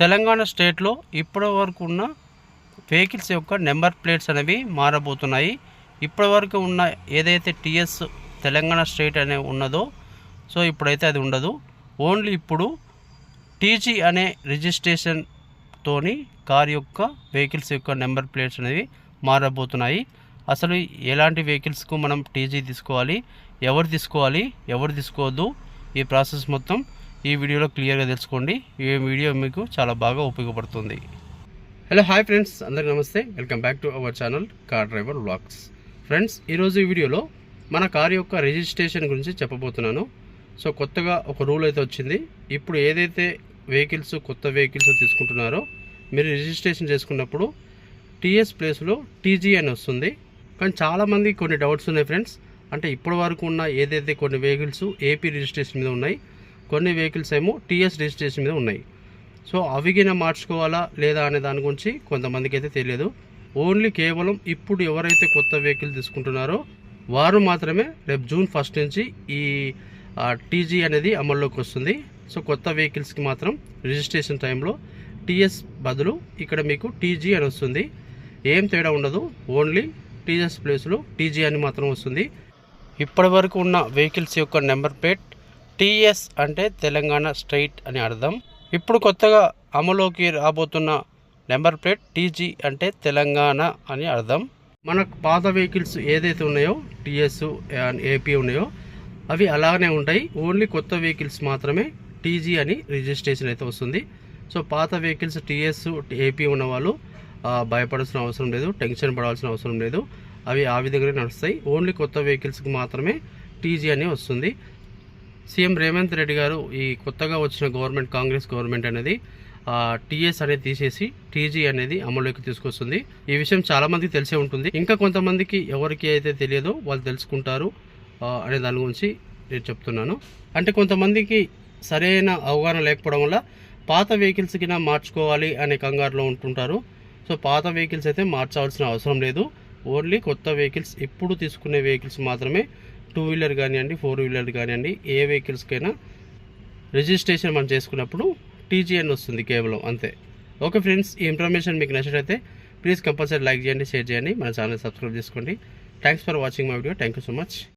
తెలంగాణ స్టేట్లో ఇప్పటి వరకు ఉన్న వెహికల్స్ యొక్క నెంబర్ ప్లేట్స్ అనేవి మారబోతున్నాయి. ఇప్పటి వరకు ఉన్న ఏదైతే టీఎస్ తెలంగాణ స్టేట్ అనే ఉన్నదో సో ఇప్పుడైతే అది ఉండదు. ఓన్లీ ఇప్పుడు టీజీ అనే రిజిస్ట్రేషన్తోని కార్ యొక్క వెహికల్స్ యొక్క నెంబర్ ప్లేట్స్ అనేవి మారబోతున్నాయి. అసలు ఎలాంటి వెహికల్స్కు మనం టీజీ తీసుకోవాలి? ఎవరు తీసుకోవాలి? ఎవరు తీసుకోవద్దు? ఈ ప్రాసెస్ మొత్తం ఈ వీడియోలో క్లియర్గా తెలుసుకోండి. ఈ వీడియో మీకు చాలా బాగా ఉపయోగపడుతుంది. హలో హాయ్ ఫ్రెండ్స్ అందరికీ నమస్తే. Welcome back to our channel car driver vlogs friends ఈరోజు ఈ వీడియోలో మన కార్ యొక్క రిజిస్ట్రేషన్ గురించి చెప్పబోతున్నాను. సో కొత్తగా ఒక రూల్ అయితే వచ్చింది. ఇప్పుడు ఏదైతే వెహికల్స్ కొత్త వెహికల్స్ తీసుకుంటున్నారో మీరు రిజిస్ట్రేషన్ చేసుకున్నప్పుడు టీఎస్ ప్లేస్లో టీజీ అని వస్తుంది. కానీ చాలామంది కొన్ని డౌట్స్ ఉన్నాయి ఫ్రెండ్స్ అంటే ఇప్పటి వరకు ఉన్న ఏదైతే కొన్ని వెహికల్స్ ఏపీ రిజిస్ట్రేషన్ మీద ఉన్నాయి కొన్ని వెహికల్స్ ఏమో టీఎస్ రిజిస్ట్రేషన్ మీద ఉన్నాయి. సో అవిగిన మార్చుకోవాలా లేదా అనే దాని గురించి కొంతమందికి అయితే తెలియదు. ఓన్లీ కేవలం ఇప్పుడు ఎవరైతే కొత్త వెహికల్ తీసుకుంటున్నారో వారు మాత్రమే రేపు జూన్ ఫస్ట్ నుంచి ఈ టీజీ అనేది అమల్లోకి వస్తుంది. సో కొత్త వెహికల్స్కి మాత్రం రిజిస్ట్రేషన్ టైంలో టీఎస్ బదులు ఇక్కడ మీకు టీజీ అని వస్తుంది. ఏం తేడా ఉండదు. ఓన్లీ టీఎస్ ప్లేస్లో టీజీ అని మాత్రం వస్తుంది. ఇప్పటి వరకు ఉన్న వెహికల్స్ యొక్క నెంబర్ ప్లేట్ టీఎస్ అంటే తెలంగాణ స్టేట్ అని అర్థం. ఇప్పుడు కొత్తగా అమలులోకి రాబోతున్న నెంబర్ ప్లేట్ టీజీ అంటే తెలంగాణ అని అర్థం. మనకు పాత వెహికల్స్ ఏదైతే ఉన్నాయో టీఎస్ ఏపీ ఉన్నాయో అవి అలానే ఉంటాయి. ఓన్లీ కొత్త వెహికల్స్ మాత్రమే టీజీ అని రిజిస్ట్రేషన్ అయితే వస్తుంది. సో పాత వెహికల్స్ టీఎస్ ఏపీ ఉన్న వాళ్ళు భయపడాల్సిన అవసరం లేదు టెన్షన్ పడాల్సిన అవసరం లేదు. అవి ఆ విధంగానే నడుస్తాయి. ఓన్లీ కొత్త వెహికల్స్కి మాత్రమే టీజీ అని వస్తుంది. సీఎం రేవంత్ రెడ్డి గారు ఈ కొత్తగా వచ్చిన గవర్నమెంట్ కాంగ్రెస్ గవర్నమెంట్ అనేది టీఎస్ అనేది తీసేసి టీజీ అనేది అమలులోకి తీసుకొస్తుంది. ఈ విషయం చాలా మందికి తెలిసే ఉంటుంది. ఇంకా కొంతమందికి ఎవరికి అయితే తెలియదో వాళ్ళు తెలుసుకుంటారు అనే దాని గురించి నేను చెప్తున్నాను. అంటే కొంతమందికి సరైన అవగాహన లేకపోవడం వల్ల పాత వెహికల్స్కినా మార్చుకోవాలి అనే కంగారులో ఉంటుంటారు. సో పాత వెహికల్స్ అయితే మార్చాల్సిన అవసరం లేదు. ఓన్లీ కొత్త వెహికల్స్ ఇప్పుడు తీసుకునే వెహికల్స్ మాత్రమే టూ వీలర్ కానివ్వండి ఫోర్ వీలర్ కానివ్వండి ఏ వెహికల్స్కైనా రిజిస్ట్రేషన్ మనం చేసుకున్నప్పుడు టీజీఎన్ వస్తుంది కేవలం అంతే. ఓకే ఫ్రెండ్స్ ఈ ఇన్ఫర్మేషన్ మీకు నచ్చినట్లయితే ప్లీజ్ కంపల్సరీ లైక్ చేయండి షేర్ చేయండి. మన ఛానల్ సబ్స్క్రైబ్ చేసుకోండి. Thanks for watching my video thank you so much